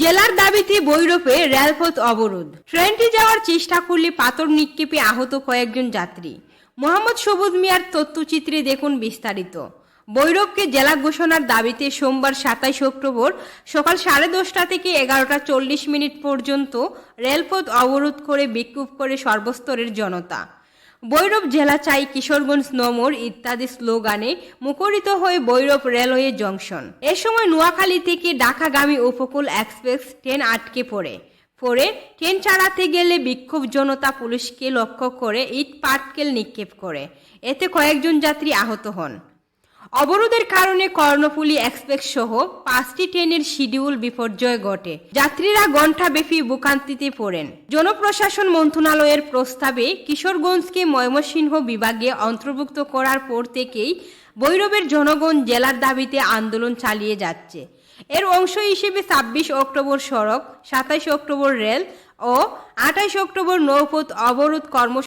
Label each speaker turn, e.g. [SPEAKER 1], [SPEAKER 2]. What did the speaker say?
[SPEAKER 1] জেলার দাবিতে বৈরপে রেলপথ অবরোধ। ট্রেনটি যাওয়ার চেষ্টা করলে পাথর নিক্ষেপে আহত কয়েকজন যাত্রী। মোহাম্মদ সবুজ মিয়ার তথ্যচিত্রে দেখুন বিস্তারিত। বৈরবকে জেলা ঘোষণার দাবিতে সোমবার সাতাইশ অক্টোবর সকাল সাড়ে দশটা থেকে এগারোটা চল্লিশ মিনিট পর্যন্ত রেলপথ অবরোধ করে বিক্ষোভ করে সর্বস্তরের জনতা। বৈরব জেলা চাই কিশোরগঞ্জ নমর ইত্যাদি স্লোগানে মুখরিত হয়ে বৈরব রেলওয়ে জংশন। এ সময় নোয়াখালী থেকে ঢাকাগামী উপকূল এক্সপ্রেস ট্রেন আটকে পড়ে। পরে ট্রেন চালাতে গেলে বিক্ষোভ জনতা পুলিশকে লক্ষ্য করে ইট পাটকেল নিক্ষেপ করে। এতে কয়েকজন যাত্রী আহত হন। অবরোধের কারণে কর্ণফুলী এক্সপ্রেস সহ পাঁচটি ট্রেনের শিডিউল বিপর্যয় ঘটে। যাত্রীরা ঘণ্টাব্যাপী ভোগান্তিতে পড়েন। জনপ্রশাসন মন্ত্রণালয়ের প্রস্তাবে কিশোরগঞ্জকে ময়মনসিংহ বিভাগে অন্তর্ভুক্ত করার পর থেকেই বৈরবের জনগণ জেলার দাবিতে আন্দোলন চালিয়ে যাচ্ছে। এর অংশ হিসেবে ছাব্বিশ অক্টোবর সড়ক, সাতাইশ অক্টোবর রেল ও আঠাইশ অক্টোবর নৌপথ অবরোধ কর্ম